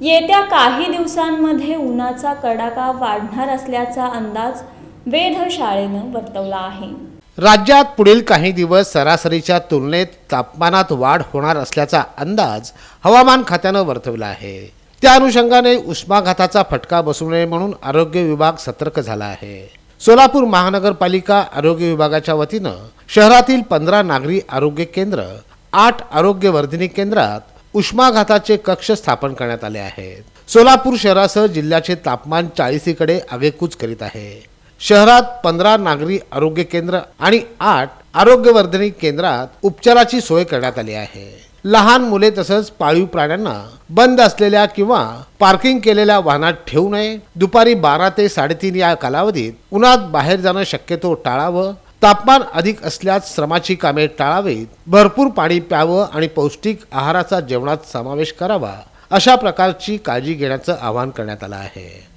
येत्या काही दिवसांमध्ये उन्हाचा कडाका वाढणार असल्याचा अंदाज वेधशाळेनं वर्तवला आहे. राज्यात पुढील काही दिवस सरासरीच्या तुलनेत तापमानात वाढ होणार असल्याचा अंदाज हवामान खात्यानं वर्तवला आहे. त्या अनुषंगाने उष्माघाताचा फटका बसू नये म्हणून आरोग्य विभाग सतर्क झाला आहे. सोलापूर महानगरपालिका आरोग्य विभागाच्या वतीनं शहरातील पंधरा नागरी आरोग्य केंद्र आठ आरोग्यवर्धिनी केंद्रात उष्माघाताचे कक्ष स्थापन करण्यात आले आहेत. सोलापूर शहरासह जिल्ह्याचे तापमान चाळीसीकडे आगेकूच करीत आहे. शहरात पंधरा नागरी आरोग्य केंद्र आणि आठ आरोग्यवर्धनी केंद्रात उपचाराची सोय करण्यात आली आहे. लहान मुले तसंच पाळीव प्राण्यांना बंद असलेल्या किंवा पार्किंग केलेल्या वाहनात ठेवू नये. दुपारी बारा ते साडेतीन या कालावधीत उन्हात बाहेर जाणं शक्यतो टाळावं. तापमान अधिक असल्यास श्रमाची कामे टाळावीत. भरपूर पाणी प्यावं आणि पौष्टिक आहाराचा जेवणात समावेश करावा अशा प्रकारची काळजी घेण्याचं आवाहन करण्यात आलं आहे.